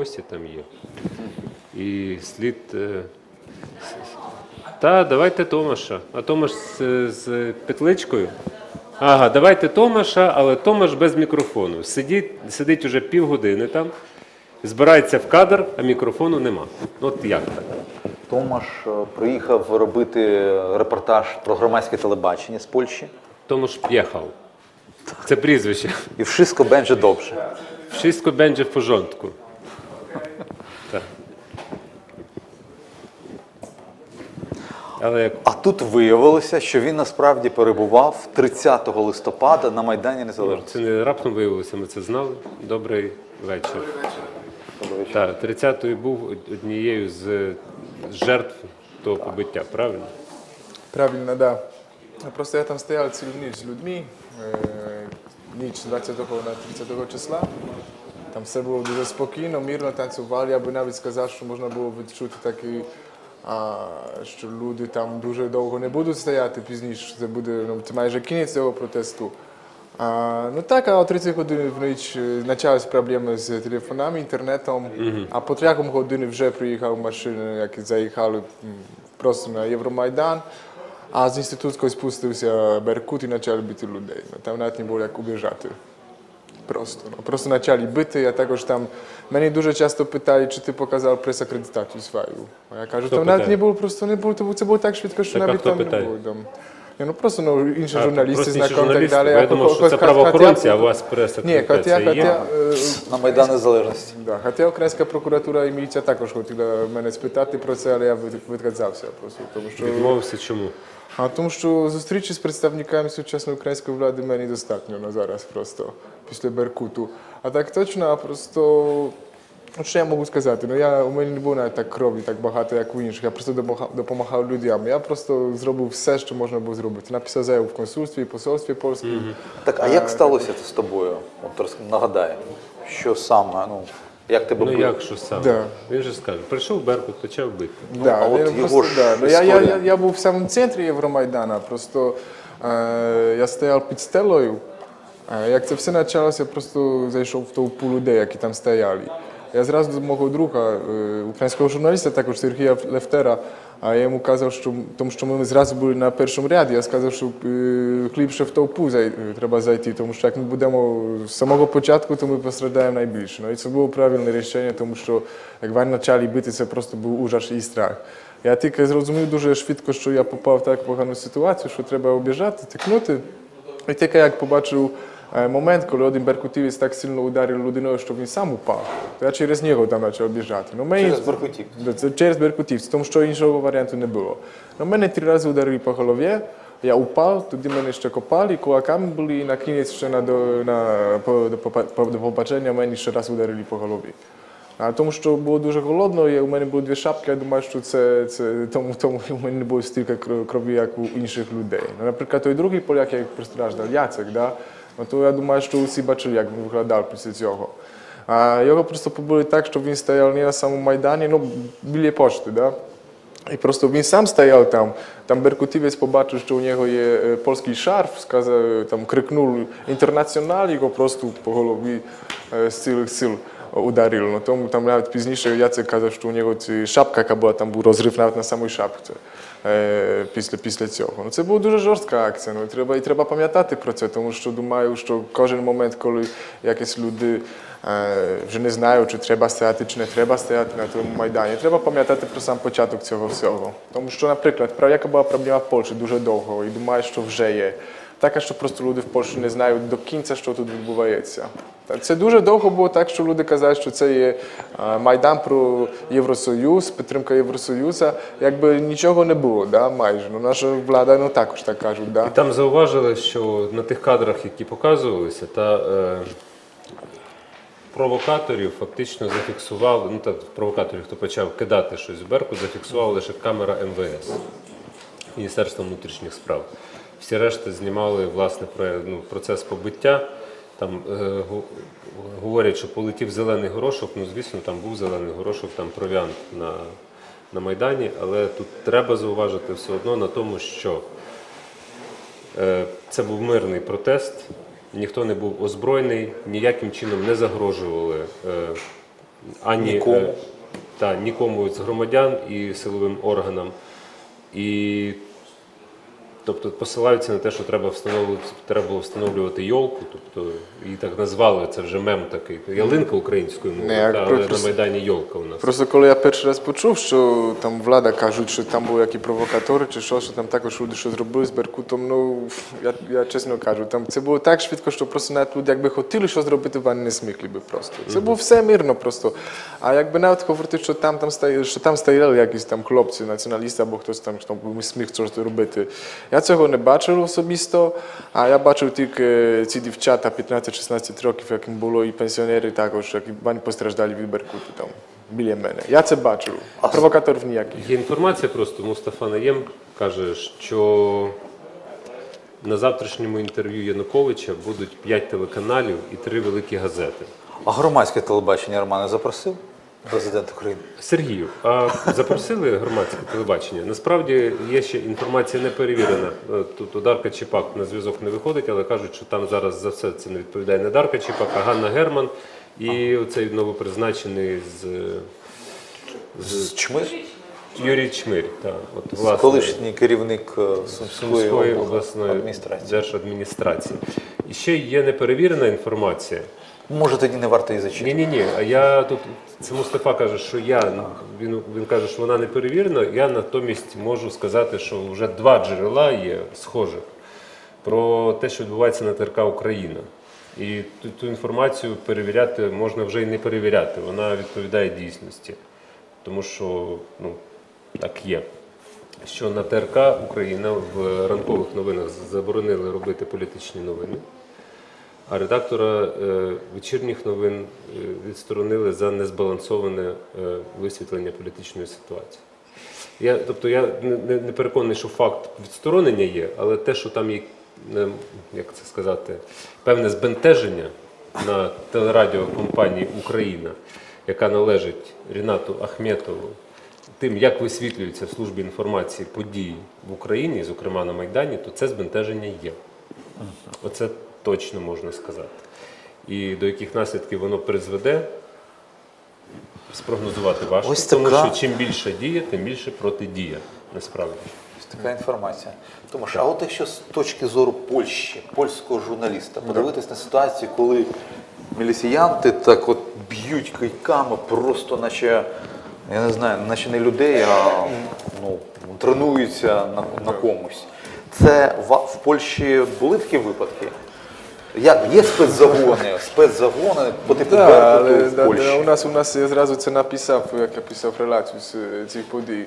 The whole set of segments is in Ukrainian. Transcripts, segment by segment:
гості там є. І слід. е, Та, давайте Томаша. А Томаш з, з петличкою. Ага, давайте Томаша, але Томаш без мікрофону. Сидить, сидить уже півгодини там, збирається в кадр, а мікрофону нема. От як так? Томаш е, приїхав робити репортаж про громадське телебачення з Польщі. Томаш П'єхав. Це прізвище. І wszystko będzie dobrze. Wszystko będzie w porządku. Але як А тут виявилося, що він насправді перебував 30 листопада на Майдані Незалежності. це не раптом виявилося, ми це знали. Добрий вечір. Так, 30-й був однією з жертв того побиття, правильно? Правильно, да. Просто я там стояв цілу ніч з людьми, е, ніч з 20 на 30 числа. Там все було дуже спокійно, мирно танцювали. Я би навіть сказав, що можна було відчути такий, а, що люди там дуже довго не будуть стояти пізніше, це буде ну, це майже кінець цього протесту. А, ну так, а о 30 годин в ніч е, почалися проблеми з телефонами, інтернетом, а по 3 години вже приїхав машина, які заїхали просто на Євромайдан. А з інститутської спустився Беркут і почали бити людей. Ну, там навіть не було як убіжати. Просто. Ну, просто почали бити. Я також там. Мені дуже часто питають, чи ти показав прес-акредитацію свою. А я кажу, Хто там навіть питає? не було, просто не було, це було так швидко, що Так, а навіть хто там питає? не було. Там. Ні, ну просто ну, інші А, журналісти, і так далі. я думав, що це правоохоронці, а у вас Ні, прес-акредитація хотя, є? хотя, е, На Майдан Незалежності. Да, хоча українська прокуратура і міліція також хотіла мене спитати про це, але я відказався просто, тому що Відмовився чому? а тому, що зустрічі з представниками сучасної української влади мені достатньо на зараз просто після Беркуту. А так точно, а просто що я можу сказати? Ну я у мене не було навіть так крові так багато, як у інших. Я просто допомагав, допомагав людям. Я просто зробив все, що можна було зробити. Написав заяву в консульстві, посольстві польському. Так, а як сталося це з тобою? От нагадай, що саме, ну, як тебе Ну як що саме? Да. Він же скаже, прийшов Беркут, почав бити. Да, а от я його просто, ж да. Ну, я, я, я, я був в самому центрі Євромайдана, просто е, я стояв під стелою. Е, як це все почалося, я просто зайшов в толпу людей, які там стояли. Я зразу до мого друга, е, українського журналіста, також Сергія Лефтера, а я йому казав, що тому що ми зразу були на першому ряді, я сказав, що е, хлібше в толпу зай, е, треба зайти, тому що як ми будемо з самого початку, то ми пострадаємо найбільше. Ну і це було правильне рішення, тому що як вони почали бити, це просто був ужас і страх. Я тільки зрозумів дуже швидко, що я попав в так погану ситуацію, що треба обіжати, тикнути. І тільки як побачив момент, коли один беркутівець так сильно ударив людиною, що він сам упав, то я через нього там почав біжати. Ну, мені, Через Беркутів. Це через беркутівців, тому що іншого варіанту не було. Ну, мене три рази ударили по голові, я упав, тоді мене ще копали, кулаками були, і на кінець ще на, до, на, по, до, по, до побачення мене ще раз ударили по голові. А тому, що було дуже холодно, і у мене були дві шапки, я думаю, що це, це тому, тому у мене не було стільки кро- крові, як у інших людей. Наприклад, той другий поляк, як постраждав, Яцек, да? Ну, то я думаю, що усі бачили, як він виглядав після цього. А його просто побили так, що він стояв не на самому Майдані, ну, біля пошти, да? І просто він сам стояв там, там беркутівець побачив, що у нього є е, польський шарф, сказав, там крикнув інтернаціонал, його просто по голові е, з цілих сил ударив. Ну, тому там навіть пізніше Яцек казав, що у нього ці шапка, яка була, там був розрив навіть на самій шапці е, після, після цього. Ну, це була дуже жорстка акція. Ну, і треба, і треба пам'ятати про це, тому що думаю, що кожен момент, коли якісь люди е, вже не знають, чи треба стояти, чи не треба стояти на тому майдані, треба пам'ятати про сам початок цього всього. Тому що, наприклад, яка була проблема в Польщі дуже довго, і думаю, що вже є. Така, що просто люди в Польщі не знають до кінця, що тут відбувається. Це дуже довго було так, що люди казали, що це є майдан про Євросоюз, підтримка Євросоюзу. Якби нічого не було, да, майже. Ну, наша влада ну, також так кажуть. Да. І там зауважили, що на тих кадрах, які показувалися, та е, провокаторів фактично зафіксували, ну так, провокаторів, хто почав кидати щось в Беркут, зафіксувала лише камера МВС, Міністерства внутрішніх справ. Всі решти знімали власне про, ну, процес побиття. Там е, говорять, що полетів зелений горошок. Ну, звісно, там був зелений горошок, там провіант на, на Майдані, але тут треба зауважити все одно на тому, що Е, Це був мирний протест, ніхто не був озброєний, ніяким чином не загрожували е, ані Нікому. е, та, нікому з громадян і силовим органам. І тобто посилаються на те, що треба встановлювати, треба було встановлювати йолку, тобто її так назвали, це вже мем такий. Ялинка українською мовою, та, але просто- на Майдані йолка у нас. Просто коли я перший раз почув, що там влада кажуть, що там були які провокатори, чи що, що там також люди що зробили з Беркутом, ну я, я чесно кажу, там це було так швидко, що просто навіть люди, якби хотіли що зробити, вони не змогли би просто. Це було все мирно просто. А якби навіть говорити, що там, там, стояли, що там стояли якісь там хлопці, націоналісти або хтось там, що міг щось робити. Я цього не бачив особисто, а я бачив тільки ці дівчата 15-16 років, яким було і пенсіонери також, які вони постраждали від Беркуту там біля мене. Я це бачив. А провокаторів ніяких. Є інформація просто, Мустафа Наєм каже, що на завтрашньому інтерв'ю Януковича будуть 5 телеканалів і 3 великі газети. А громадське телебачення Романе запросив президент України? Сергію, а запросили громадське телебачення? Насправді є ще інформація не перевірена. Е, Тут Одарка Чіпак на зв'язок не виходить, але кажуть, що там зараз за все це не відповідає не Дарка Чіпак, а Ганна Герман і оцей новопризначений з, З Чмир? Юрій Чмирь. Та, от, власне, Колишній керівник е, Сумської, Сумської обласної адміністрації. держадміністрації. І ще є неперевірена інформація. Може, тоді не варто її зачитати. Ні, ні, ні. А я тут це Мустафа каже, що я він, він каже, що вона не перевірена. Я натомість можу сказати, що вже два джерела є схожих про те, що відбувається на ТРК Україна. І ту, ту інформацію перевіряти можна вже і не перевіряти. Вона відповідає дійсності. Тому що ну, так є. Що на ТРК Україна в ранкових новинах заборонили робити політичні новини. А редактора е, вечірніх новин е, відсторонили за незбалансоване е, висвітлення політичної ситуації. Я, тобто я не, не- переконаний, що факт відсторонення є, але те, що там є, як це сказати, певне збентеження на телерадіокомпанії Україна, яка належить Рінату Ахметову, тим, як висвітлюються в службі інформації події в Україні, зокрема на Майдані, то це збентеження є. Оце точно можна сказати. І до яких наслідків воно призведе, спрогнозувати важко, Ось тому така- що чим більше діє, тим більше протидія, насправді. Ось Така інформація. Тому що, а от якщо з точки зору Польщі, польського журналіста, подивитись на ситуацію, коли міліціянти так от б'ють кийками, просто наче, я не знаю, наче не людей, а ну, тренуються на, на комусь. Це в Польщі були такі випадки? Як є спецзагони, спецзагони по типу Да, Беркуту але в да, Польщі? да, у нас у нас я зразу це написав, як я писав релацію з е, цих подій. Е,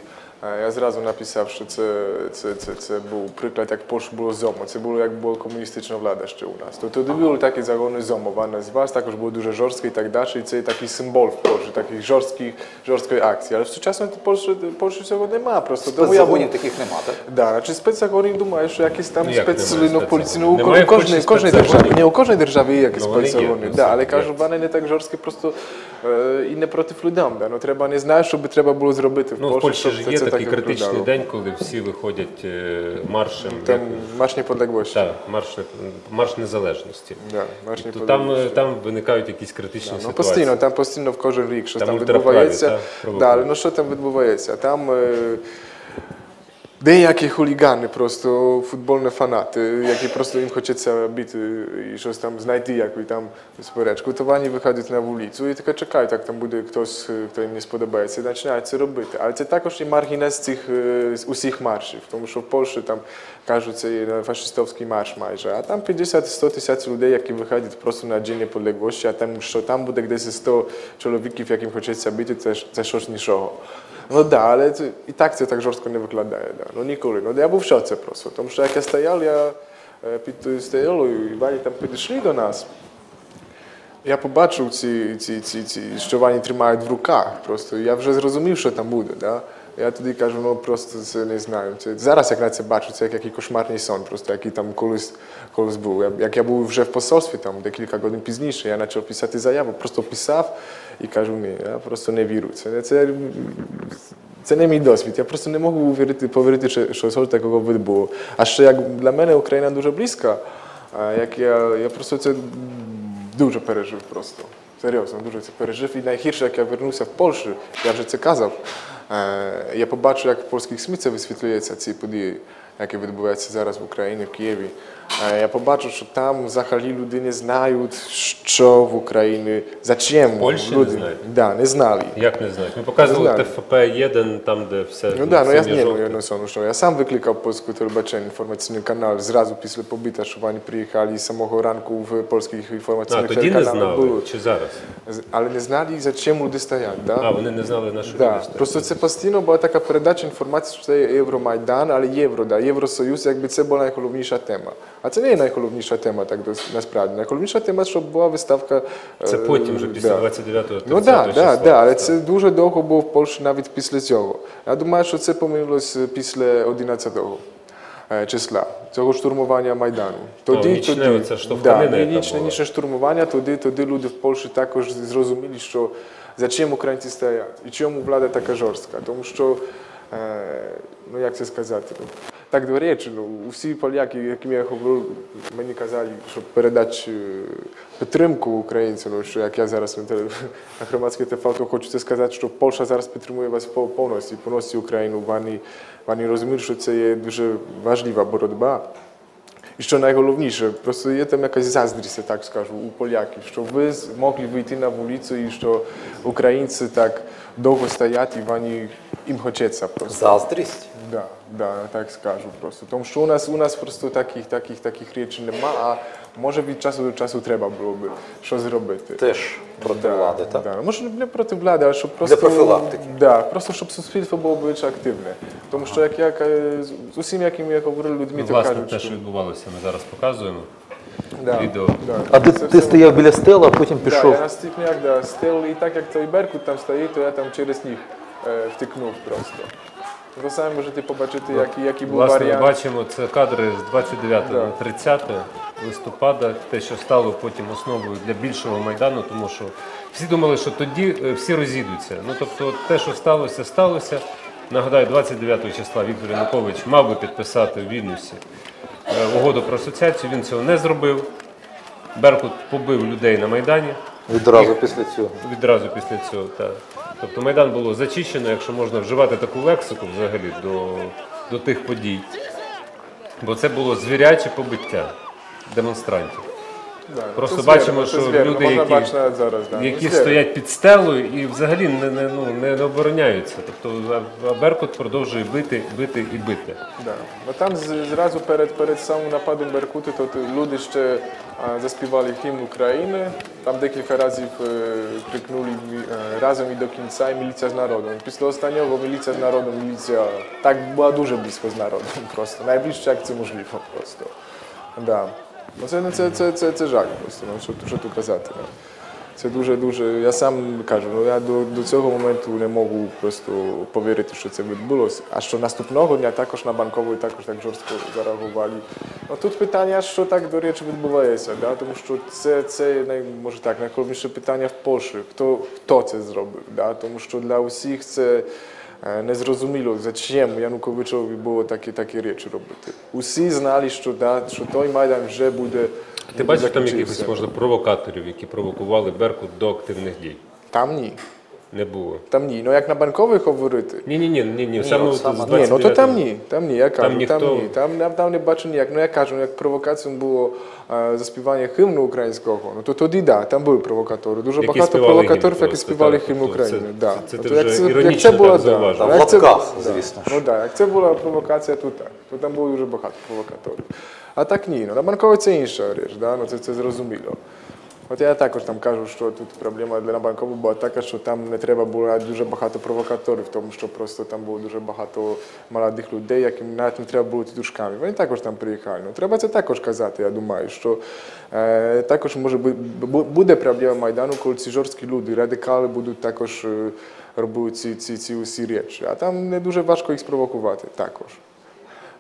Я зразу написав, що це, це, це, це був приклад, як Польща було ЗОМО. Це було як була комуністична влада ще у нас. То тоді були такі загони ЗОМО. Вона з вас також було дуже жорстке і так далі. І це такий символ в Польщі, таких жорстких, жорсткої акції. Але в сучасній Польщі, Польщі цього немає. Просто тому я був- Спецзагонів таких нема, так? Да, значить спецзагонів думаю, що якісь там Ну, як немає спецсили ну, поліції, ну, у Немає ко- кожній, хоч і кожній спецзагонів. державі. Не, у кожній державі є якісь Ну, вони є, спецзагони. ну, Да, це але є. кажу, вони не так жорсткі просто е, і не проти людей. Да. Ну, треба не знаю, що би треба було зробити в Ну, в Польщі, Польщі щоб ж це- є це такий критичний день, коли всі виходять е, маршем. Там як- марш неподлеглості. Так, марш, марш незалежності. Да, марш То там, е, там виникають якісь критичні да, ситуації. постійно, там постійно в кожен рік щось Там там, відбувається. та, Да, ну що там відбувається? Там е, деякі хулігани, просто футбольні фанати, які просто їм хочеться бити і щось там знайти, як і там суперечку, то вони виходять на вулицю і таке чекають, як там буде хтось, е, хто їм не сподобається, і починають це робити. Але це також і маргінез цих е, з усіх маршів, тому що в Польщі там кажуть, це є фашистовський марш майже, а там 50-100 тисяч людей, які виходять просто на День Niepodległości, а там, що там буде десь 100 чоловіків, яким хочеться бити, це, ж- це щось нічого. Ну да, але це, і так це так жорстко не виглядає. Да. Ну ніколи. Ну, я був в шоці просто, тому що як я стояв, я е, під стоялою, і вони там підійшли до нас. Я побачив ці, ці, ці, ці, що вони тримають в руках. Просто я вже зрозумів, що там буде. Да? Я тоді кажу, ну просто це не знаю. Це, зараз як на це бачу, це як який кошмарний сон, просто який там колись, колись був. Я, як я був вже в посольстві, там декілька годин пізніше, я почав писати заяву, просто писав і кажу, ні, я просто не вірю. Це, це, це не мій досвід. Я просто не можу увірити, повірити, що, що щось такого було. А ще як для мене Україна дуже близька, як я, я просто це дуже пережив просто. Серйозно, дуже це пережив. І найгірше, як я вернувся в Польщу, я вже це казав. е, Я побачив, як в польських СМІ це висвітлюється ці події, які відбуваються зараз в Україні, в Києві. Е, Я побачив, що там взагалі люди не знають, що в Україні, зачем В Польщі не люди. знають? Да, не знали. Як не знають? Ми показували ТФП-1, там, де все. Ну да, ну я nie, no, жовте. що я сам викликав польську телебачення, інформаційний канал, зразу після побиття, що вони приїхали з самого ранку в польських А, інформаційних тоді не знали, було. чи зараз? Але не знали, зачем люди стоять. Да? А, вони не знали нашу Да. користь. Просто це постійно була така передача інформації, що це Євромайдан, але Євро, да, Євросоюз, якби це була найголовніша тема. А це не є найголовніша тема, так насправді. Найголовніша тема, щоб була виставка. Це е, потім, вже після да. 29-го Ну так, да, да, да, але це дуже довго було в Польщі навіть після цього. Я думаю, що це помилилось після 11 е, числа, цього штурмування Майдану. нічне оце штовханина, да, нічне, нічне штурмування, тоді, тоді люди в Польщі також зрозуміли, що за чим українці стоять і чому влада така жорстка. Тому що, е, ну як це сказати, ну, так до речі, ну, всі поляки, яким я говорив, мені казали, щоб передати е, підтримку українцям, ну, що як я зараз на, громадській ТВ, хочу це сказати, що Польща зараз підтримує вас по- повністю, повністю Україну. Вони, вони розуміють, що це є дуже важлива боротьба. І що найголовніше, просто є там якась заздрість, я так скажу, у поляків, що ви з- могли вийти на вулицю і що українці так довго стоять і вони їм хочеться просто. Заздрість. Да, да, я так скажу просто. Тому що у нас, у нас просто таких, таких, таких речей нема, а може від часу до часу треба було би щось зробити. Теж проти Да, влади, так? Да. Може не проти влади, а щоб просто профілактики. Да, просто щоб суспільство було більш активне. Тому що як, як е, з усім, яким я говорив людьми, то Власне, кажуть, те, що відбувалося, ми зараз показуємо. да, відео. Да. А ти, ти стояв біля стела, а потім Да, пішов. я на стіпняк, да, стел, і так як той Беркут там стоїть, то я там через них е, втикнув просто. Ви самі можете побачити, який, який був Власне, ми бачимо це кадри з 29 Да. на 30 листопада, те, що стало потім основою для більшого майдану, тому що всі думали, що тоді е, всі розійдуться. Ну тобто, те, що сталося, сталося. Нагадаю, 29 числа Віктор Янукович мав би підписати в Вільнюсі е, угоду про асоціацію. Він цього не зробив. Беркут побив людей на майдані Відразу після цього. відразу після цього. Так. Тобто Майдан було зачищено, якщо можна вживати таку лексику взагалі до, до тих подій. Бо це було звіряче побиття демонстрантів. Да, Просто це бачимо, це що звірно, люди, які- бачити зараз, да. Ну, Які звірно. стоять під стелою і взагалі не, не, ну, не обороняються. Тобто Беркут продовжує бити, бити і бити. Да. Там зразу перед, перед самим нападом Беркути то люди ще а, заспівали гімн України. Там декілька разів е, крикнули е, разом і до кінця і міліція з народом. Після останнього міліція з народом, міліція так була дуже близько з народом просто. Найближче як це можливо просто. Да. Ну, це, ну, це, це, це, це жаль просто, ну, що, що тут казати. Ну. Це дуже дуже. Я сам кажу, ну я до, до цього моменту не можу просто повірити, що це відбулося. А що наступного дня також на банковій також так жорстко зареагували. Ну тут питання, що так до речі відбувається, да? тому що це, це може так, найголовніше питання в Польщі. Хто, хто це зробив? Да? Тому що для усіх це е, за чим Януковичові було такі, такі речі робити. Усі знали, що, да, що той майдан вже буде. Ти бачиш там якихось може провокаторів, які провокували Беркут до активних дій? Там ні. Не було. Там ні. Ну як на банковій говорити. Ні, ні, ні, ні, ні. Саме от от саме- з Ні, Ні, ну то там ні, там ні, я кажу, там, ніхто- ні. Там, там, там не бачу ніяк. Ну я кажу, ну, як провокацією було е, заспівання гімну українського, ну то тоді да, там були провокатори. Дуже Які багато провокаторів, які співали гімн тобто України. це- да. це- це ти як вже як це була, так да. В як це- лапках, да. звісно. Ну так, як це була провокація, то так. То там було дуже багато провокаторів. А так ні, ну на банковій це інша річ, да? ну, це, це зрозуміло. От я також там кажу, що тут проблема для банкову була така, що там не треба було дуже багато провокаторів, тому що просто там було дуже багато молодих людей, яким навіть не треба було тітушками. Вони також там приїхали. Ну, треба це також казати, я думаю, що е, також може бу- бу- буде проблема Майдану, коли ці жорсткі люди, радикали будуть також е, робити ці, ці, ці усі речі. А там не дуже важко їх спровокувати також.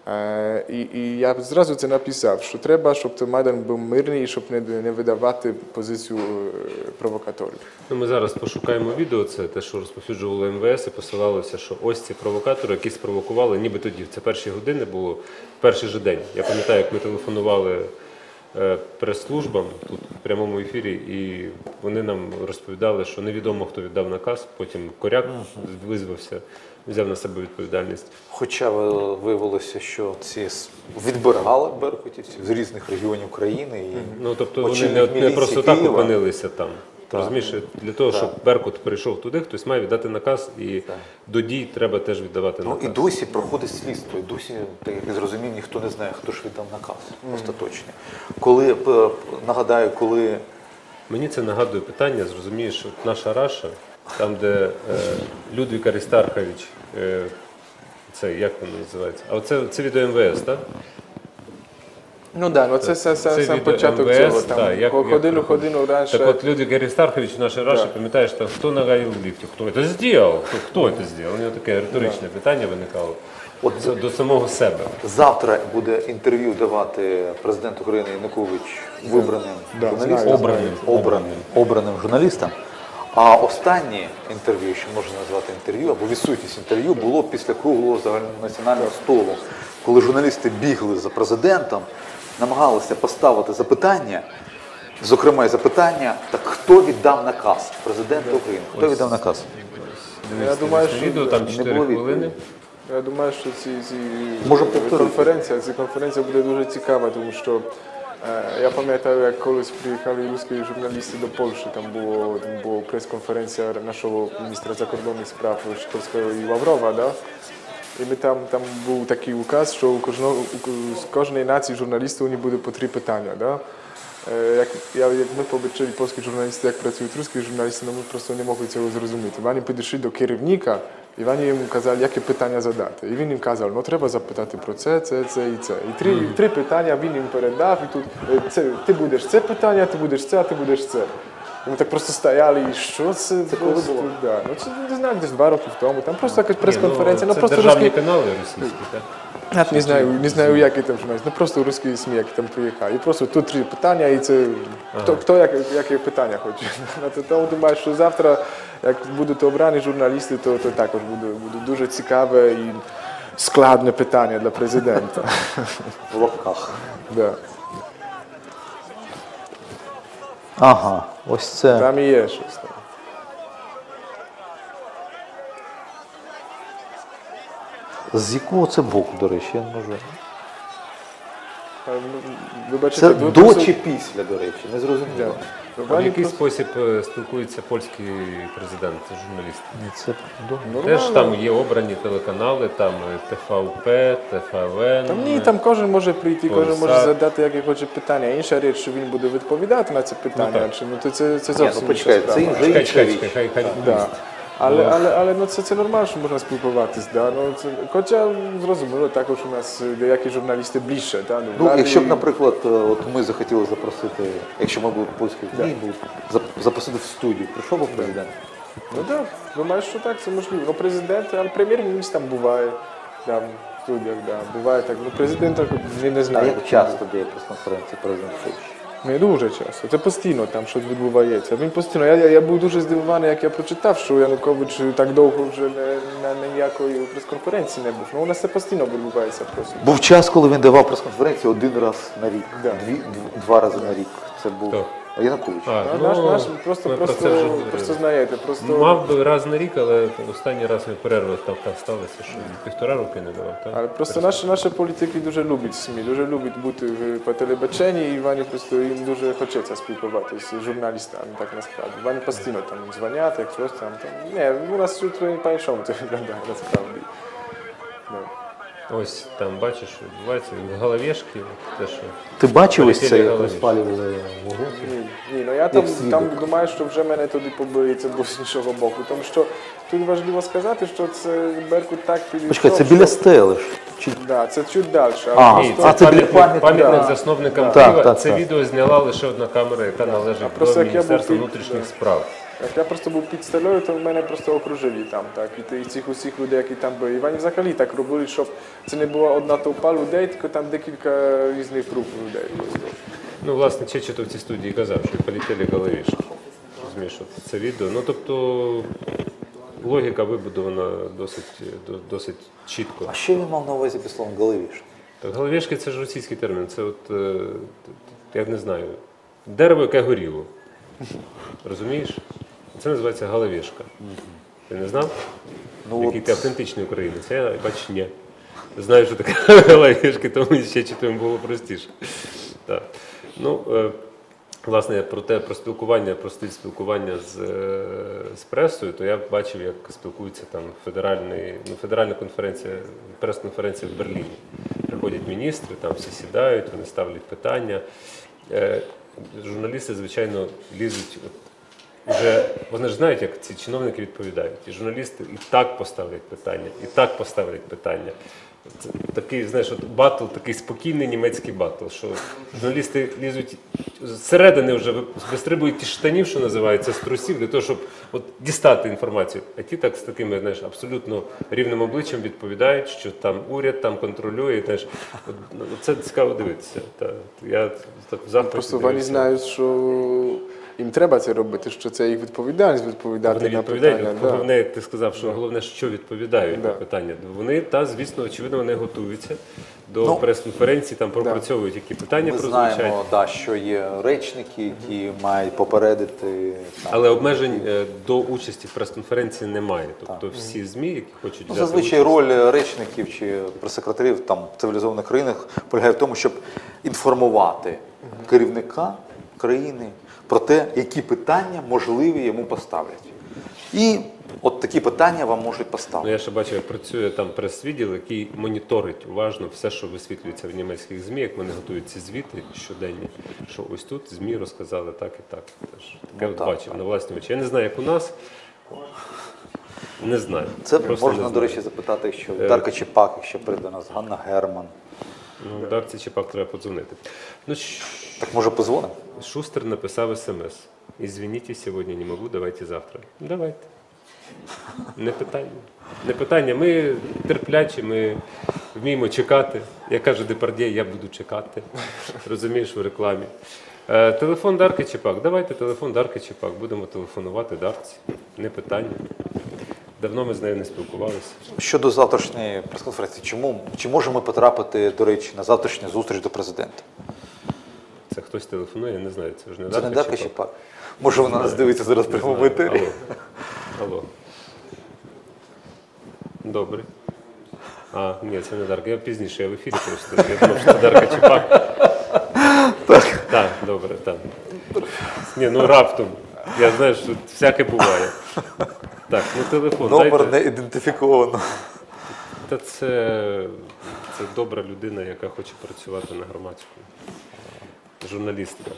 Е, І, і я зразу це написав, що треба, щоб той Майдан був мирний, і щоб не, не видавати позицію е, провокаторів. Ну, ми зараз пошукаємо відео, це те, що розповсюджувало МВС, і посилалося, що ось ці провокатори, які спровокували, ніби тоді. Це перші години було, перший же день. Я пам'ятаю, як ми телефонували прес-службам тут в прямому ефірі, і вони нам розповідали, що невідомо, хто віддав наказ. Потім коряк визвався, взяв на себе відповідальність. Хоча виявилося, що ці відбирали беркутівців з різних регіонів країни. І... Ну тобто вони не, не просто просто так опинилися там. Розумієш, для того, щоб Беркут прийшов туди, хтось має віддати наказ, і до дій треба теж віддавати Ну наказ. і досі проходить слідство, і досі, так як я зрозумів, ніхто не знає, хто ж віддав наказ остаточний. Коли нагадаю, коли Мені це нагадує питання, зрозумієш, от наша Раша, там, де е, Людвік Аристархович, е, це як воно називається? А оце це від МВС, так? Ну да, ну це, це, це, Це сам від початок МВС, цього. Там так, як- ходили, як- ходили раніше. Так от Людвиг Аристархович, наша Раша, Так. пам'ятаєш, що хто нагаїв ліфті? Хто це зробив? Хто, хто це зробив? У нього таке риторичне питання виникало От- Це до самого себе. завтра буде інтерв'ю давати президент України Янукович вибраним Да, журналістам, знаю, Обраним. обраним, обраним журналістам. А останнє інтерв'ю, що можна назвати інтерв'ю, або відсутність інтерв'ю, було після круглого загальнонаціонального столу, коли журналісти бігли за президентом, намагалися поставити запитання, зокрема і запитання, так хто віддав наказ президенту України? Хто віддав наказ? Я думаю, що відео там не 4 було хвилини. Я думаю, що ці, ці Може, конференція, ця конференція буде дуже цікава, тому що е, я пам'ятаю, як колись приїхали русські журналісти до Польщі, там було, там була прес-конференція нашого міністра закордонних справ Шторського і Лаврова, да? І ми там, там був такий указ, що у кожного, у, з кожної нації журналістів вони буде по три питання. Да? Е, Як, я, як ми побачили польські журналісти, як працюють русські журналісти, ну ми просто не могли цього зрозуміти. Вони підійшли до керівника, і вони йому казали, яке питання задати. І він їм казав, ну треба запитати про це, це, це і це. І три, три питання він їм передав, і тут е, це, ти будеш це питання, ти будеш це, а ти будеш це. І ми так просто стояли, і що це, це коли просто, було? да. Ну, це не знаю, десь два роки тому. Там просто якась прес-конференція, ну, це просто державні русські, канали російські, так? я не знаю, не знаю, які там журналісти, ну просто русські СМІ, які там приїхали. І просто тут три питання, і це хто, хто як, яке питання хоче. Ну, то Тому думаю, що завтра, як будуть обрані журналісти, то, то також буде, буде дуже цікаве і складне питання для президента. В лапках. Да. Ага, ось це. Там і є щось. Там. З якого це боку, до речі, я не можу. Ну, Вибачте, Це до чи після, до речі, не зрозуміло. зрозуміло. А в який спосіб е, спілкується польський президент, журналіст? Ні, Це. Теж там є обрані телеканали, там е, ТВП, ТФВН. Там ні, там кожен може прийти, кожен може задати яке хоче питання. Інша річ, що він буде відповідати на це питання, Ну, так. чи ну то це, це Ні, зовсім ну почекай, інша це справа. Чекай, інша чекай, річ. чекай, хай, хай Да. Але, Ну. але, але ну, це, це нормально, що можна спілкуватись. Да? Ну, це, хоча зрозуміло, також у нас деякі журналісти більше. Да? Ну, владі- якщо б, наприклад, е, от ми захотіли запросити, якщо ми були були зап- запросити в студію, прийшов би президент? Ну так, думаю, що так, це можливо. Ну, президент, але прем'єр-міністр там буває. Там, в студіях, да. буває так. Ну, президента не, не А знаю. як часто дає прес-конференції президент Шевч? Не дуже часто. Це постійно там щось відбувається. Він постійно. Я, я, я був дуже здивований, як я прочитав, що Янукович так довго вже не, на ніякої прес-конференції не був. Ну у нас це постійно відбувається просто. Був час, коли він давав прес-конференції один раз на рік, Да. дві, дв- два рази на рік. Це був Хто? Янукович. А, ну, наш, наш просто, ми про це вже просто, знаєте, просто. Мав би раз на рік, але останній раз ми перерва там так сталося, що півтора роки не давав. Так? Але просто наші, наші політики дуже люблять СМІ, дуже люблять бути в- по телебаченні, і вони просто їм дуже хочеться спілкуватися з журналістами, так насправді. Вони постійно там дзвонять, як щось там. там. Ні, у нас тут по-іншому це виглядає насправді. Ось там бачиш, що відбувається головешки, те, що Ти бачив ось це, як голові. розпалювали вогонь? Ні, ні, ну я там, свідок. там думаю, що вже мене туди побили, це з іншого боку. Тому що тут важливо сказати, що це Беркут так підійшов. Почекай, це що- біля стели ж. Чи... Да, це чуть далі. А, Ні, а це біля пам'ятник, пам'ятник Да. засновникам Так, Києва. так, це так. відео зняла лише одна камера, яка належить просто до як я був Міністерства під- внутрішніх да. справ. Як я просто був під стелею, то мене просто окружили там, так. І ти- і цих усіх людей, які там були. І вони взагалі так робили, щоб це не була одна толпа людей, тільки там декілька різних груп людей. Просто. Ну, власне, Чечетов в цій студії казав, що полетіли головішки. Розумієш, це відео. Ну, тобто, логіка вибудована досить, досить чітко. А що він мав на увазі під словом Головіш? Так, головешки це ж російський термін. Це от е, я не знаю, дерево, яке горіло. Розумієш? Це називається галавішка. Ти не знав? Ну, Який от- ти автентичний українець? Я бачиш, ні. Знаю, що таке галавішки, тому ще читаємо було простіше. Так. Ну, е, власне, про те, про спілкування, про стиль спілкування з, е, з пресою, то я бачив, як спілкуються там федеральний, ну, федеральна конференція, прес-конференція в Берліні. Приходять міністри, там всі сідають, вони ставлять питання. Е, журналісти, звичайно, лізуть. Вже вони ж знають, як ці чиновники відповідають. І журналісти і так поставлять питання, і так поставлять питання. Це такий, знаєш, от батл, такий спокійний німецький батл, що журналісти лізуть зсередини вже вистрибують ті штанів, що називається, з трусів, для того, щоб от дістати інформацію. А ті так з такими, знаєш, абсолютно рівним обличчям відповідають, що там уряд там контролює. Знаєш, от, ну, це цікаво дивитися. Та, я так захваті Просто вони знають, що їм треба це робити, що це їх відповідальність відповідати на питання. головне, як ти сказав, що головне, що відповідають Да. на питання. Вони та, звісно, очевидно, вони готуються до Ну, прес-конференції, там пропрацьовують, які питання Ми прозвучать. знаємо, да, що є речники, які мають попередити. Там, Але обмежень е, до участі в прес-конференції немає. Тобто всі ЗМІ, які хочуть Ну, взяти зазвичай участь, роль речників чи прес-секретарів там в цивілізованих країнах полягає в тому, щоб інформувати керівника країни про те, які питання можливі йому поставлять. І от такі питання вам можуть Ну, поставити. я ще бачив, як працює там прес-відділ, який моніторить уважно все, що висвітлюється в німецьких ЗМІ, як вони готують ці звіти щоденні, що ось тут ЗМІ розказали так і так. Теж таке Ну, так, бачив так. на власні очі. Я не знаю, як у нас. Не знаю. Це Просто можна, не до речі, запитати, якщо Е, Дарка Чепак, якщо прийде до нас, Ганна Герман. Ну, Дарці Чепак треба подзвонити. Ну, Так може позвонимо? Шустер написав смс. Извините, сьогодні не можу, давайте завтра. Давайте. Не питання. Не питання. Ми терплячі, ми вміємо чекати. Як каже Депардє, я буду чекати. Розумієш в рекламі. Е, телефон Дарки Чепак. Давайте телефон Дарки Чепак. Будемо телефонувати Дарці. Не питання. Давно ми з нею не спілкувалися. Щодо завтрашньої прес-конференції, чому чи можемо ми потрапити, до речі, на завтрашню зустріч до президента? Це хтось телефонує, я не знаю. Це ж не Це не Дарка Чепак. Чепак. Може вона нас дивиться зараз в Не етері? Алло. Алло. Добре. А, ні, це не Дарка. Я пізніше, я в ефірі просто. Я думав, що це Дарка Чепак. Так. Так, добре, так. Ні, ну раптом. Я знаю, що всяке буває. Так, ну телефон. Номер дайте. не ідентифіковано. Та це, це добра людина, яка хоче працювати на громадському. Журналістка.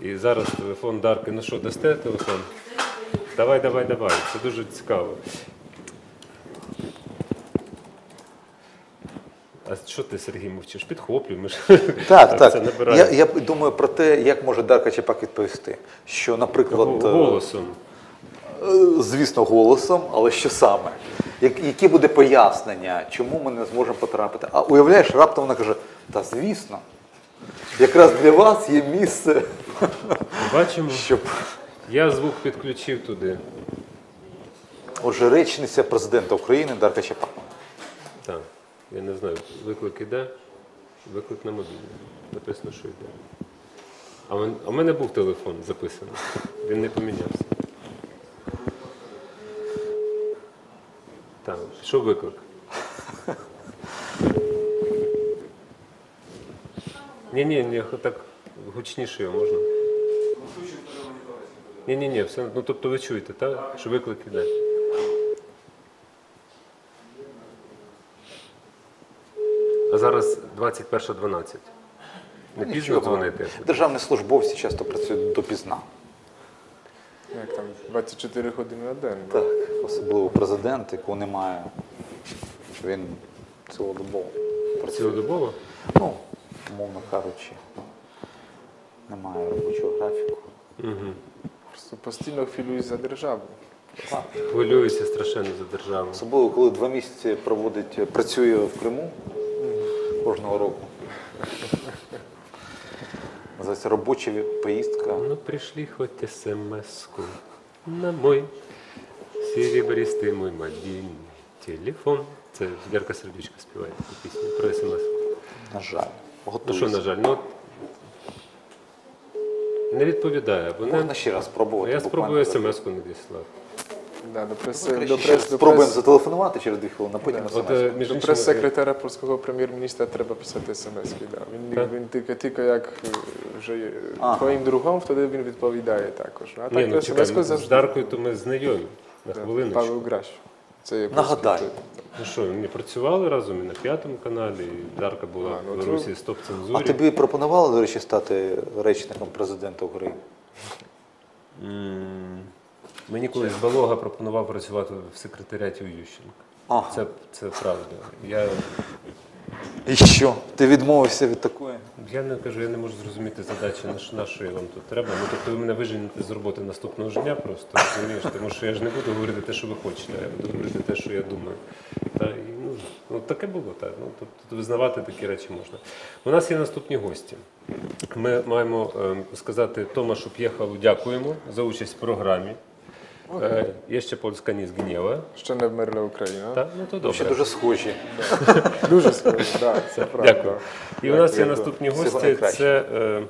І зараз телефон Дарки. Ну що, дасте телефон? Давай, давай, давай. Це дуже цікаво. А що ти, Сергій, мовчиш? Підхоплюй. Ми ж Так, так. Це. Я, я думаю про те, як може Дарка Чепак відповісти. Що, наприклад, е, голосом. Е, Звісно, голосом, але що саме? Яке буде пояснення, чому ми не зможемо потрапити? А уявляєш, раптом вона каже: та звісно, якраз для вас є місце, Бачимо, щоб. я звук підключив туди. Отже, речниця президента України Дарка Чепак. Так, я не знаю, виклик іде, виклик на мобільний. Написано, що йде. А в а мене був телефон записаний. Він не помінявся. Так, пішов виклик. Ні, ні, ні, так гучніше його можна. Ні, ні, ні, все, ну тобто ви чуєте, так? Що виклик іде. А зараз 21.12. Не пізно дзвонити. Державні службовці часто працюють допізна. Як там 24 години на день. Так, особливо президент, якого немає. Він цілодобово працює. Цілодобово? Ну, умовно кажучи, немає робочого графіку. Просто постійно хвилююсь за державу. Хвилююся страшенно за державу. Особливо, коли два місяці проводить, працює в Криму кожного року. Називається робоча поїздка. Ну, пришли хоть смс-ку на мой серебристий мой мобільний телефон. Це Ярка Сердючка співає таку пісню про смс. На жаль. Ну що, на жаль, ну Не відповідає. Бо. Можна ще раз спробувати. Я спробую смс-ку не діслати. Да, до прес, до прес, до Спробуємо прес, зателефонувати через дві хвилини, а потім От, смс. е, між до іншим, прес-секретаря польського прем'єр-міністра треба писати смс. Да. Він, Так. він тільки, тільки як е, вже є Ага. твоїм другом, тоді він відповідає також. А Ні, так ну чекай, смс-ку з завжди. Даркою то ми знайомі. На Да, хвилиночку. Павел Граш. Це є Нагадай. просто- Ну що, ми працювали разом і на п'ятому каналі, і Дарка була А, ну, в то- Білорусі А стоп-цензурі. тобі пропонували, до речі, стати речником президента України? Мені колись Балога пропонував працювати в секретаріаті у Ющенка. Ага. Це, це правда. Я, І що? Ти відмовився від такої? я не кажу, я не можу зрозуміти задачі, на що, на що я вам тут треба. Ну, тобто ви мене виженете з роботи наступного ж дня просто, розумієш? Тому що я ж не буду говорити те, що ви хочете, а я буду говорити те, що я думаю. Та, і, ну, ну, таке було, так. Ну, тобто визнавати такі речі можна. У нас є наступні гості. Ми маємо ем, сказати Томашу П'єхалу дякуємо за участь в програмі. Е, є ще польська ніс гнєва. Ще не вмерла Україна. Так, ну то Ще добре. дуже схожі. Дуже схоже, да, це правда. Дякую. І у нас є Дякую. наступні Всього гості. найкращого. Це е,